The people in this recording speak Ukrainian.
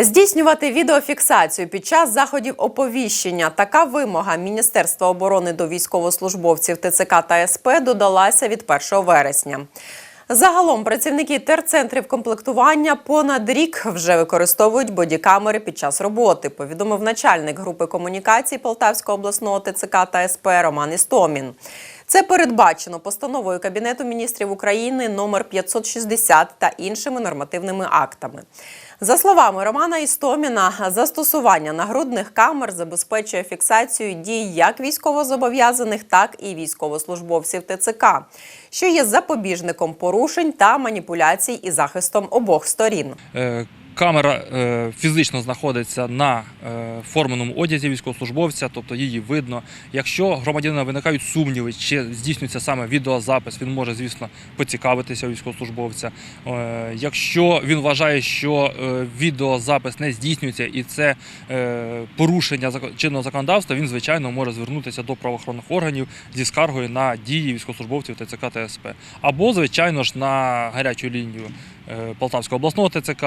Здійснювати відеофіксацію під час заходів оповіщення. Така вимога Міністерства оборони до військовослужбовців ТЦК та СП додалася від 1 вересня. Загалом працівники терцентрів комплектування понад рік вже використовують бодікамери під час роботи. Повідомив начальник групи комунікацій Полтавського обласного ТЦК та СП Роман Істомін. Це передбачено постановою Кабінету міністрів України номер 560 та іншими нормативними актами. За словами Романа Істоміна, застосування нагрудних камер забезпечує фіксацію дій як військовозобов'язаних, так і військовослужбовців ТЦК, що є запобіжником порушень та маніпуляцій і захистом обох сторін. Камера е, фізично знаходиться на е, форменому одязі військовослужбовця, тобто її видно. Якщо громадянина виникають сумніви, чи здійснюється саме відеозапис, він може, звісно, поцікавитися військовослужбовця. Е, Якщо він вважає, що відеозапис не здійснюється і це порушення чинного законодавства, він звичайно може звернутися до правоохоронних органів зі скаргою на дії військовослужбовців ТЦК та СП. Або, звичайно ж, на гарячу лінію Полтавського обласного ТЦК